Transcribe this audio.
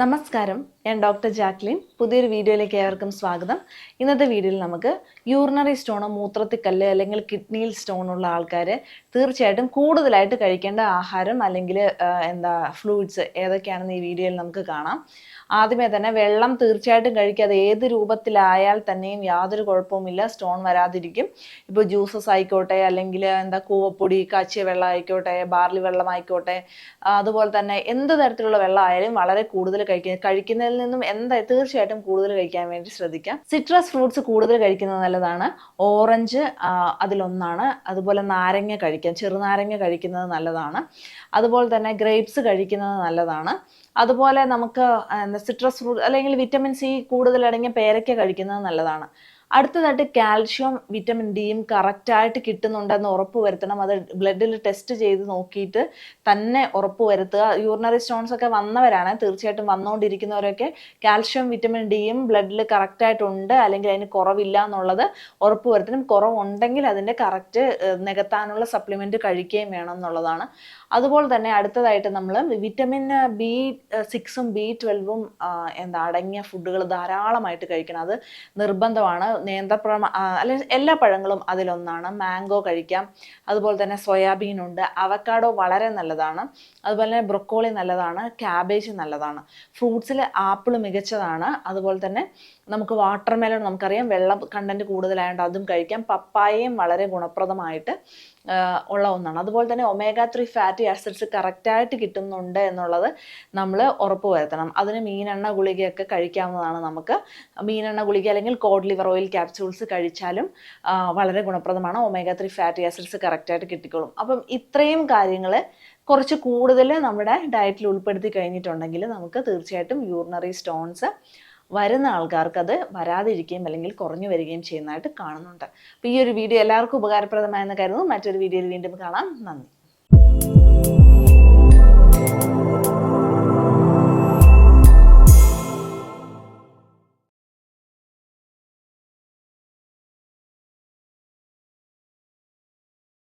നമസ്കാരം. ഞാൻ doctor Jacqueline. പുതിയൊരു വീഡിയോയിലേക്ക് ഏവർക്കും സ്വാഗതം. ഇന്നത്തെ വീഡിയോയിൽ നമുക്ക് യൂറിനറി സ്റ്റോണോ മൂത്രത്തിക്കല്ല് അല്ലെങ്കിൽ കിഡ്നിയിൽ സ്റ്റോൺ ഉള്ള ആൾക്കാർ തീർച്ചയായിട്ടും കൂടുതലായിട്ട് കഴിക്കേണ്ട ആഹാരം അല്ലെങ്കിൽ എന്താ ഫ്ലൂയിഡ്സ് ഏതൊക്കെയാണെന്ന് ഈ വീഡിയോയിൽ നമുക്ക് കാണാം. ആദ്യമേ തന്നെ വെള്ളം തീർച്ചയായിട്ടും കഴിക്കാതെ ഏത് രൂപത്തിലായാൽ തന്നെയും യാതൊരു കുഴപ്പവുമില്ല. സ്റ്റോൺ വരാതിരിക്കും. ഇപ്പോൾ ജ്യൂസസ് ആയിക്കോട്ടെ അല്ലെങ്കിൽ എന്താ കൂവപ്പൊടി കാച്ചിയ വെള്ളം ആയിക്കോട്ടെ ബാർലി വെള്ളം ആയിക്കോട്ടെ അതുപോലെ തന്നെ എന്ത് തരത്തിലുള്ള വെള്ളം ആയാലും വളരെ കൂടുതൽ കഴിക്കുക കഴിക്കുന്നതിൽ നിന്നും എന്താ തീർച്ചയായിട്ടും കൂടുതൽ കഴിക്കാൻ വേണ്ടി ശ്രദ്ധിക്കാം. സിട്രസ് ഫ്രൂട്ട്സ് കൂടുതൽ കഴിക്കുന്നത് നല്ലതാണ്. ഓറഞ്ച് അതിലൊന്നാണ്. അതുപോലെ നാരങ്ങ കഴിക്കാം. ചെറുനാരങ്ങ കഴിക്കുന്നത് നല്ലതാണ്. അതുപോലെ തന്നെ ഗ്രേപ്സ് കഴിക്കുന്നത് നല്ലതാണ്. അതുപോലെ നമുക്ക് സിട്രസ് ഫ്രൂട്ട് അല്ലെങ്കിൽ വിറ്റമിൻ സി കൂടുതൽ അടങ്ങിയ പേരയ്ക്ക കഴിക്കുന്നത് നല്ലതാണ്. അടുത്തതായിട്ട് കാൽഷ്യം വിറ്റമിൻ ഡിയും കറക്റ്റായിട്ട് കിട്ടുന്നുണ്ടെന്ന് ഉറപ്പ് വരുത്തണം. അത് ബ്ലഡിൽ ടെസ്റ്റ് ചെയ്ത് നോക്കിയിട്ട് തന്നെ ഉറപ്പ് വരുത്തുക. യൂറിനറി സ്റ്റോൺസ് ഒക്കെ വന്നവരാണ്. തീർച്ചയായിട്ടും വന്നുകൊണ്ടിരിക്കുന്നവരൊക്കെ കാൽഷ്യം വിറ്റമിൻ ഡിയും ബ്ലഡിൽ കറക്റ്റായിട്ടുണ്ട് അല്ലെങ്കിൽ അതിന് കുറവില്ല എന്നുള്ളത് ഉറപ്പ് വരുത്തണം. കുറവുണ്ടെങ്കിൽ അതിന്റെ കറക്റ്റ് നികത്താനുള്ള സപ്ലിമെന്റ് കഴിക്കുകയും വേണം എന്നുള്ളതാണ്. അതുപോലെ തന്നെ അടുത്തതായിട്ട് നമ്മൾ വിറ്റമിൻ ബി സിക്സും ബി ട്വൽവും എന്താ അടങ്ങിയ ഫുഡുകൾ ധാരാളമായിട്ട് കഴിക്കണം. അത് നിർബന്ധമാണ്. നേന്ത്രപ്പഴം അല്ലെ എല്ലാ പഴങ്ങളും അതിലൊന്നാണ്. മാംഗോ കഴിക്കാം. അതുപോലെ തന്നെ സോയാബീൻ ഉണ്ട്. അവക്കാഡോ വളരെ നല്ലതാണ്. അതുപോലെ തന്നെ ബ്രൊക്കോളി നല്ലതാണ്. ക്യാബേജ് നല്ലതാണ്. ഫ്രൂട്ട്സിൽ ആപ്പിൾ മികച്ചതാണ്. അതുപോലെ തന്നെ നമുക്ക് വാട്ടർ മെലൺ നമുക്കറിയാം. വെള്ളം കണ്ടന്റ് കൂടുതലായതുകൊണ്ട് അതും കഴിക്കാം. പപ്പായയും വളരെ ഗുണപ്രദമായിട്ട് ഉള്ള ഒന്നാണ്. അതുപോലെ തന്നെ ഒമേഗ ത്രീ ഫാറ്റി ആസിഡ്സ് കറക്റ്റായിട്ട് കിട്ടുന്നുണ്ട് എന്നുള്ളത് നമ്മൾ ഉറപ്പ് വരുത്തണം അതിന് മീനെണ്ണ ഗുളികയൊക്കെ കഴിക്കാവുന്നതാണ് നമുക്ക്. മീനെണ്ണ ഗുളിക അല്ലെങ്കിൽ കോഡ് ലിവർ ഓയിൽ ക്യാപ്സ്യൂൾസ് കഴിച്ചാലും വളരെ ഗുണപ്രദമാണ്. ഒമേഗ ത്രീ ഫാറ്റി ആസിഡ്സ് കറക്റ്റായിട്ട് കിട്ടിക്കോളും. അപ്പം ഇത്രയും കാര്യങ്ങൾ കുറച്ച് കൂടുതൽ നമ്മുടെ ഡയറ്റിൽ ഉൾപ്പെടുത്തി കഴിഞ്ഞിട്ടുണ്ടെങ്കിൽ നമുക്ക് തീർച്ചയായിട്ടും യൂറിനറി സ്റ്റോൺസ് വരുന്ന ആൾക്കാർക്ക് അത് വരാതിരിക്കുകയും അല്ലെങ്കിൽ കുറഞ്ഞു വരികയും ചെയ്യുന്നതായിട്ട് കാണുന്നുണ്ട്. അപ്പോൾ ഈ ഒരു വീഡിയോ എല്ലാവർക്കും ഉപകാരപ്രദമായെന്ന് കരുതുന്നു. മറ്റൊരു വീഡിയോയിൽ വീണ്ടും കാണാം. നന്ദി.